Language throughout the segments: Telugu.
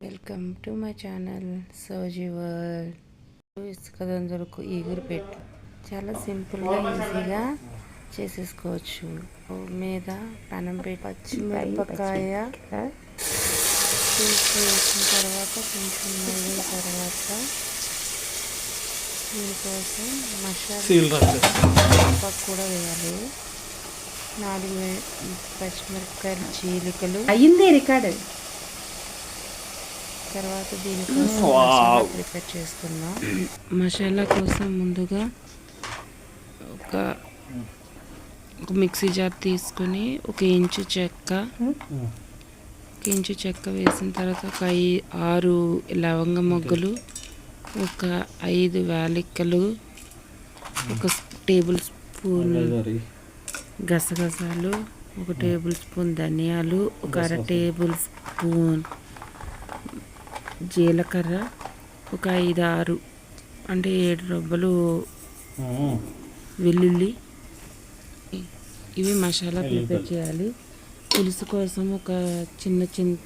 Welcome to my channel Sowji world ఇసుక ఈగురు పెట్టు. చాలా సింపుల్గా ఈజీగా చేసేసుకోవచ్చు. మీద పెనం పెట్టి పచ్చిమిరపకాయ వేసిన తర్వాత కొంచెం మళ్ళిన తర్వాత దీనికోసం మసాలా పప్పు కూడా వేయాలి. నాలుగు పచ్చిమిరపకాయలు చీలికలు అయ్యింది రికార్డు. తర్వాత దీనికోసం మసాలా ప్రిపేర్ చేసుకుందాం మసాలా కోసం ముందుగా ఒక ఒక మిక్సీ జార్ తీసుకుని ఒక ఇంచు చెక్క ఒక ఇంచు చెక్క వేసిన తర్వాత ఒక ఐ ఆరు లవంగ మొగ్గలు ఒక ఐదు యాలక్కలు ఒక టేబుల్ స్పూన్ గసగసాలు ఒక టేబుల్ స్పూన్ ధనియాలు ఒక అర టేబుల్ స్పూన్ జీలకర్ర ఒక ఐదు ఆరు అంటే ఏడు రబ్బలు వెల్లుల్లి. ఇవి మసాలా ప్రిపేర్ చేయాలి. పులుసు కోసం ఒక చిన్న చిన్న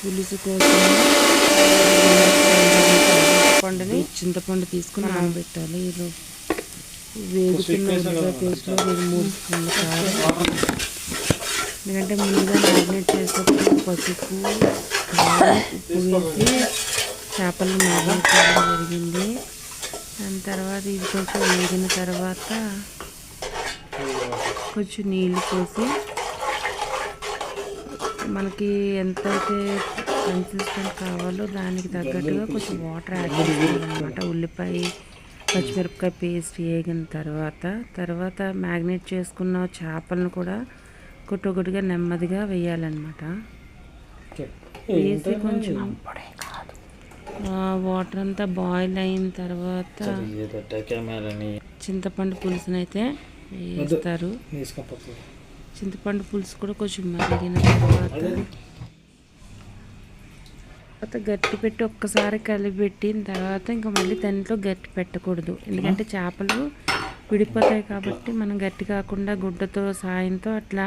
పులుసు కోసం పండుని చింతపండు తీసుకుని నానబెట్టాలి. ఇది వేగుతున్న ఉల్లిపాయ పేస్ట్లో మూడు స్పూన్లు కారం. ఎందుకంటే ముందుగా మ్యారినేట్ చేసేటప్పుడు పసుపు ఉప్పు వేసి చేపలు మ్యారినేట్ చేయడం జరిగింది. దాని తర్వాత ఇది కొంచెం వేగిన తర్వాత కొంచెం నీళ్ళు పోసి మనకి ఎంతైతే కన్సిస్టెంట్ కావాలో దానికి తగ్గట్టుగా కొంచెం వాటర్ యాడ్ చేయాలన్నమాట ఉల్లిపాయ పచ్చిమిరపకాయ పేస్ట్ వేగిన తర్వాత తర్వాత మ్యాగ్నేట్ చేసుకున్న చేపలను కూడా కొట్టొకటిగా నెమ్మదిగా వేయాలన్నమాట. వేసి కొంచెం వాటర్ అంతా బాయిల్ అయిన తర్వాత చింతపండు పులుసునైతే వేస్తారు. చింతపండు పులుసు కూడా కొంచెం మరిగిన తర్వాత తర్వాత గట్టి పెట్టి ఒక్కసారి కలిపెట్టిన తర్వాత ఇంకా మళ్ళీ దాంట్లో గట్టి పెట్టకూడదు. ఎందుకంటే చేపలు విడిపోతాయి కాబట్టి మనం గట్టి కాకుండా గుడ్డతో సాయంతో అట్లా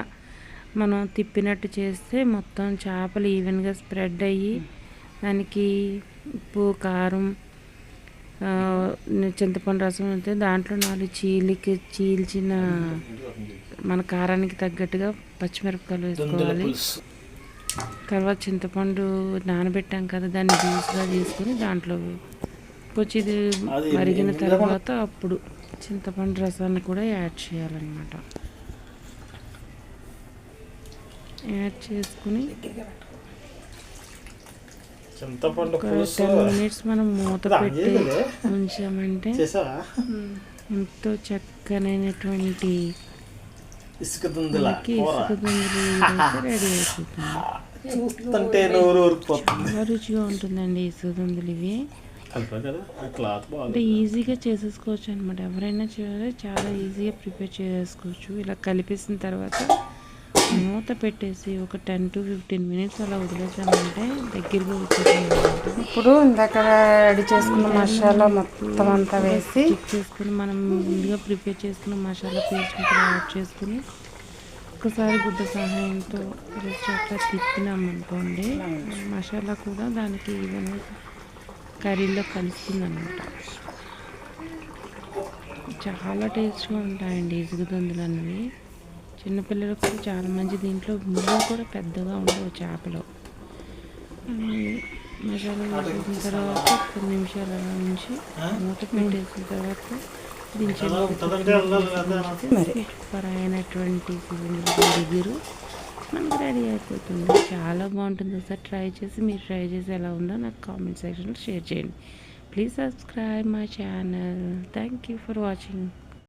మనం తిప్పినట్టు చేస్తే మొత్తం చేపలు ఈవెన్గా స్ప్రెడ్ అయ్యి దానికి ఉప్పు కారం చింతపండు రసం ఉంటే దాంట్లో నాలుగు చీలికి చీల్చిన మన కారానికి తగ్గట్టుగా పచ్చిమిరపకాయలు వేసుకోవాలి. తర్వాత చింతపండు నానబెట్టాం కదా దాన్ని జ్యూస్గా తీసుకుని దాంట్లో కొంచెం ఇది మరిగిన తర్వాత అప్పుడు చింతపండు రసాన్ని కూడా యాడ్ చేయాలన్నమాట. యాడ్ చేసుకుని చింతపండు టెన్ మినిట్స్ మనం మూత పెట్టి. ఉంచామంటే ఎంతో చక్కనైనటువంటి ఇసుక దుందుల మనకి కూర. ఇసుక దుందులు రెడీ అయిపోతుంది. చూస్తుంటే నోరు ఊరిపోతుంది చాలా రుచిగా ఉంటుందండి ఇసుక దుందులు ఇవి. అంటే ఈజీగా చేసేసుకోవచ్చు అనమాట ఎవరైనా చేయాలి చాలా ఈజీగా ప్రిపేర్ చేసుకోవచ్చు. ఇలా కలిపేసిన తర్వాత మూత పెట్టేసి ఒక టెన్ టు ఫిఫ్టీన్ మినిట్స్ అలా వదిలేసామంటే దగ్గరగా వచ్చేసింది ఇప్పుడు ఇందాక రెడీ చేసుకున్న మసాలా మొత్తం అంతా వేసి చేసుకుని మనం ముందుగా ప్రిపేర్ చేసుకున్న మసాలా పేస్ట్ కూడా యాడ్ చేసుకుని ఒకసారి గుడ్డ సహాయంతో జస్ట్ అట్లా తిప్పినామనుకోండి మసాలా కూడా దానికి ఈవెన్గా కర్రీలో కలుస్తుంది అనమాట చాలా టేస్ట్గా ఉంటాయండి ఇసుక దందులు అనేవి చిన్నపిల్లలకు కూడా చాలా మంచి దీంట్లో ముళ్ళు కూడా పెద్దగా ఉండవు చేపలు. మసాలా వేసిన తర్వాత కొన్ని నిమిషాలు అలా ఉంచి మూత పెట్టేసిన తర్వాత మరి సూపర్ అయినటువంటి దిగురు మనకు రెడీ అయిపోతుంది. చాలా బాగుంటుంది. ఒకసారి ట్రై చేసి మీరు ట్రై చేసి ఎలా ఉందో నాకు కామెంట్ సెక్షన్లో షేర్ చేయండి. Please subscribe my channel. Thank you for watching.